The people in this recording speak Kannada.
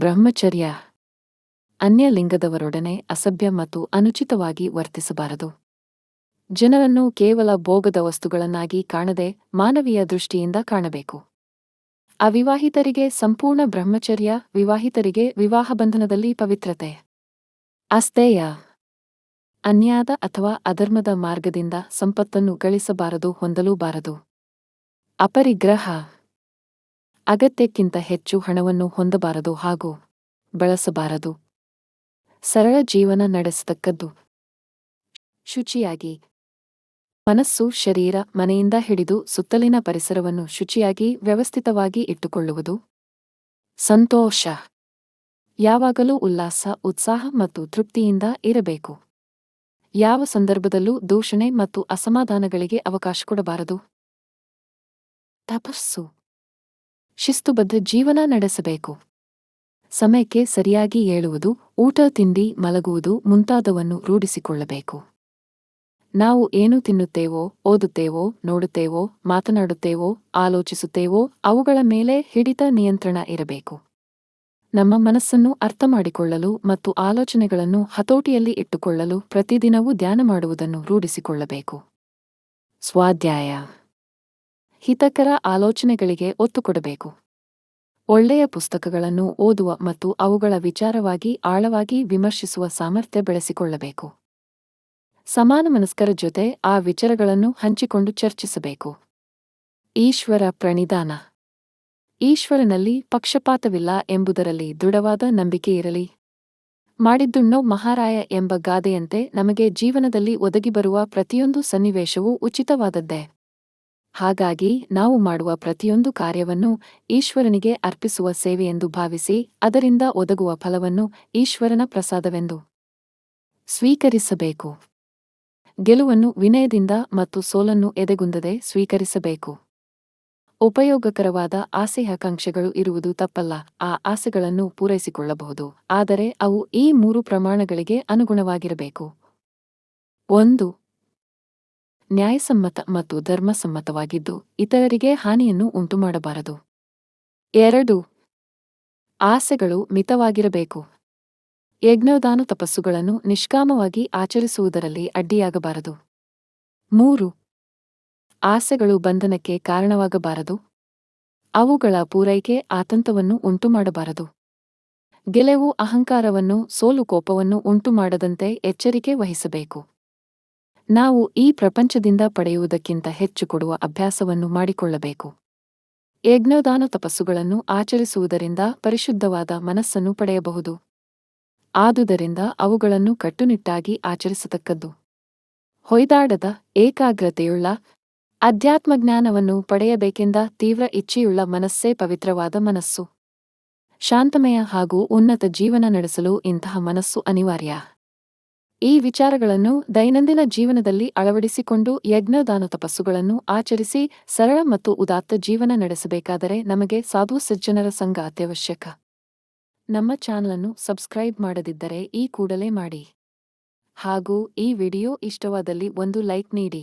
ಬ್ರಹ್ಮಚರ್ಯ. ಅನ್ಯ ಲಿಂಗದವರೊಡನೆ ಅಸಭ್ಯ ಮತ್ತು ಅನುಚಿತವಾಗಿ ವರ್ತಿಸಬಾರದು. ಜನರನ್ನು ಕೇವಲ ಭೋಗದ ವಸ್ತುಗಳನ್ನಾಗಿ ಕಾಣದೆ ಮಾನವೀಯ ದೃಷ್ಟಿಯಿಂದ ಕಾಣಬೇಕು. ಅವಿವಾಹಿತರಿಗೆ ಸಂಪೂರ್ಣ ಬ್ರಹ್ಮಚರ್ಯ, ವಿವಾಹಿತರಿಗೆ ವಿವಾಹ ಬಂಧನದಲ್ಲಿ ಪವಿತ್ರತೆ. ಅಸ್ತೇಯ ಅನ್ಯಾದ ಅಥವಾ ಅಧರ್ಮದ ಮಾರ್ಗದಿಂದ ಸಂಪತ್ತನ್ನು ಗಳಿಸಬಾರದು, ಹೊಂದಲೂಬಾರದು. ಅಪರಿಗ್ರಹ. ಅಗತ್ಯಕ್ಕಿಂತ ಹೆಚ್ಚು ಹಣವನ್ನು ಹೊಂದಬಾರದು ಹಾಗೂ ಬಳಸಬಾರದು. ಸರಳ ಜೀವನ ನಡೆಸತಕ್ಕದ್ದು. ಶುಚಿಯಾಗಿ. ಮನಸ್ಸು ಶರೀರ ಮನೆಯಿಂದ ಹಿಡಿದು ಸುತ್ತಲಿನ ಪರಿಸರವನ್ನು ಶುಚಿಯಾಗಿ ವ್ಯವಸ್ಥಿತವಾಗಿ ಇಟ್ಟುಕೊಳ್ಳುವುದು. ಸಂತೋಷ. ಯಾವಾಗಲೂ ಉಲ್ಲಾಸ, ಉತ್ಸಾಹ ಮತ್ತು ತೃಪ್ತಿಯಿಂದ ಇರಬೇಕು. ಯಾವ ಸಂದರ್ಭದಲ್ಲೂ ದೂಷಣೆ ಮತ್ತು ಅಸಮಾಧಾನಗಳಿಗೆ ಅವಕಾಶ ಕೊಡಬಾರದು. ತಪಸ್ಸು. ಶಿಸ್ತುಬದ್ಧ ಜೀವನ ನಡೆಸಬೇಕು. ಸಮಯಕ್ಕೆ ಸರಿಯಾಗಿ ಏಳುವುದು, ಊಟ ತಿಂಡಿ ಮಲಗುವುದು ಮುಂತಾದವನ್ನು ರೂಢಿಸಿಕೊಳ್ಳಬೇಕು. ನಾವು ಏನು ತಿನ್ನುತ್ತೇವೋ, ಓದುತ್ತೇವೋ, ನೋಡುತ್ತೇವೋ, ಮಾತನಾಡುತ್ತೇವೋ, ಆಲೋಚಿಸುತ್ತೇವೋ, ಅವುಗಳ ಮೇಲೆ ಹಿಡಿತ ನಿಯಂತ್ರಣ ಇರಬೇಕು. ನಮ್ಮ ಮನಸ್ಸನ್ನು ಅರ್ಥಮಾಡಿಕೊಳ್ಳಲು ಮತ್ತು ಆಲೋಚನೆಗಳನ್ನು ಹತೋಟಿಯಲ್ಲಿ ಇಟ್ಟುಕೊಳ್ಳಲು ಪ್ರತಿದಿನವೂ ಧ್ಯಾನ ಮಾಡುವುದನ್ನು ರೂಢಿಸಿಕೊಳ್ಳಬೇಕು. ಸ್ವಾಧ್ಯಾಯ. ಹಿತಕರ ಆಲೋಚನೆಗಳಿಗೆ ಒತ್ತು ಕೊಡಬೇಕು. ಒಳ್ಳೆಯ ಪುಸ್ತಕಗಳನ್ನು ಓದುವ ಮತ್ತು ಅವುಗಳ ವಿಚಾರವಾಗಿ ಆಳವಾಗಿ ವಿಮರ್ಶಿಸುವ ಸಾಮರ್ಥ್ಯ ಬೆಳೆಸಿಕೊಳ್ಳಬೇಕು. ಸಮಾನ ಮನಸ್ಕರ ಜೊತೆ ಆ ವಿಚಾರಗಳನ್ನು ಹಂಚಿಕೊಂಡು ಚರ್ಚಿಸಬೇಕು. ಈಶ್ವರ ಪ್ರಣಿಧಾನ ಈಶ್ವರನಲ್ಲಿ ಪಕ್ಷಪಾತವಿಲ್ಲ ಎಂಬುದರಲ್ಲಿ ದೃಢವಾದ ನಂಬಿಕೆ ಇರಲಿ. ಮಾಡಿದ್ದುಣ್ಣೋ ಮಹಾರಾಯ ಎಂಬ ಗಾದೆಯಂತೆ ನಮಗೆ ಜೀವನದಲ್ಲಿ ಒದಗಿಬರುವ ಪ್ರತಿಯೊಂದು ಸನ್ನಿವೇಶವೂ ಉಚಿತವಾದದ್ದೇ. ಹಾಗಾಗಿ ನಾವು ಮಾಡುವ ಪ್ರತಿಯೊಂದು ಕಾರ್ಯವನ್ನು ಈಶ್ವರನಿಗೆ ಅರ್ಪಿಸುವ ಸೇವೆಯೆಂದು ಭಾವಿಸಿ ಅದರಿಂದ ಒದಗುವ ಫಲವನ್ನು ಈಶ್ವರನ ಪ್ರಸಾದವೆಂದು ಸ್ವೀಕರಿಸಬೇಕು. ಗೆಲುವನ್ನು ವಿನಯದಿಂದ ಮತ್ತು ಸೋಲನ್ನು ಎದೆಗುಂದದೆ ಸ್ವೀಕರಿಸಬೇಕು. ಉಪಯೋಗಕರವಾದ ಆಸೆಯಾಕಾಂಕ್ಷೆಗಳು ಇರುವುದು ತಪ್ಪಲ್ಲ, ಆ ಆಸೆಗಳನ್ನು ಪೂರೈಸಿಕೊಳ್ಳಬಹುದು, ಆದರೆ ಅವು ಈ ಮೂರು ಪ್ರಮಾಣಗಳಿಗೆ ಅನುಗುಣವಾಗಿರಬೇಕು. ಒಂದು ನ್ಯಾಯಸಮ್ಮತ ಮತ್ತು ಧರ್ಮಸಮ್ಮತವಾಗಿದ್ದು, ಇತರರಿಗೆ ಹಾನಿಯನ್ನು ಉಂಟುಮಾಡಬಾರದು. ಎರಡು, ಆಸೆಗಳು ಮಿತವಾಗಿರಬೇಕು. ಯಜ್ಞೋದಾನ ತಪಸ್ಸುಗಳನ್ನು ನಿಷ್ಕಾಮವಾಗಿ ಆಚರಿಸುವುದರಲ್ಲಿ ಅಡ್ಡಿಯಾಗಬಾರದು. ಮೂರು, ಆಸೆಗಳು ಬಂಧನಕ್ಕೆ ಕಾರಣವಾಗಬಾರದು. ಅವುಗಳ ಪೂರೈಕೆ ಆತಂಕವನ್ನು ಉಂಟುಮಾಡಬಾರದು. ಗೆಲುವು ಅಹಂಕಾರವನ್ನು ಸೋಲು ಕೋಪವನ್ನು ಉಂಟುಮಾಡದಂತೆ ಎಚ್ಚರಿಕೆ ವಹಿಸಬೇಕು. ನಾವು ಈ ಪ್ರಪಂಚದಿಂದ ಪಡೆಯುವುದಕ್ಕಿಂತ ಹೆಚ್ಚು ಕೊಡುವ ಅಭ್ಯಾಸವನ್ನು ಮಾಡಿಕೊಳ್ಳಬೇಕು. ಯಜ್ಞೋದಾನ ತಪಸ್ಸುಗಳನ್ನು ಆಚರಿಸುವುದರಿಂದ ಪರಿಶುದ್ಧವಾದ ಮನಸ್ಸನ್ನು ಪಡೆಯಬಹುದು. ಆದುದರಿಂದ ಅವುಗಳನ್ನು ಕಟ್ಟುನಿಟ್ಟಾಗಿ ಆಚರಿಸತಕ್ಕದ್ದು. ಹೊಯ್ದಾಡದ ಏಕಾಗ್ರತೆಯುಳ್ಳ, ಅಧ್ಯಾತ್ಮಜ್ಞಾನವನ್ನು ಪಡೆಯಬೇಕೆಂದ ತೀವ್ರ ಇಚ್ಛೆಯುಳ್ಳ ಮನಸ್ಸೇ ಪವಿತ್ರವಾದ ಮನಸ್ಸು. ಶಾಂತಮಯ ಹಾಗೂ ಉನ್ನತ ಜೀವನ ನಡೆಸಲು ಇಂತಹ ಮನಸ್ಸು ಅನಿವಾರ್ಯ. ಈ ವಿಚಾರಗಳನ್ನು ದೈನಂದಿನ ಜೀವನದಲ್ಲಿ ಅಳವಡಿಸಿಕೊಂಡು ಯಜ್ಞದಾನ ತಪಸ್ಸುಗಳನ್ನು ಆಚರಿಸಿ ಸರಳ ಮತ್ತು ಉದಾತ್ತ ಜೀವನ ನಡೆಸಬೇಕಾದರೆ ನಮಗೆ ಸಾಧು ಸಜ್ಜನರ ಸಂಘ ಅತ್ಯವಶ್ಯಕ. ನಮ್ಮ ಚಾನಲನ್ನು ಸಬ್ಸ್ಕ್ರೈಬ್ ಮಾಡದಿದ್ದರೆ ಈ ಕೂಡಲೇ ಮಾಡಿ. ಹಾಗೂ ಈ ವಿಡಿಯೋ ಇಷ್ಟವಾದಲ್ಲಿ ಒಂದು ಲೈಕ್ ನೀಡಿ.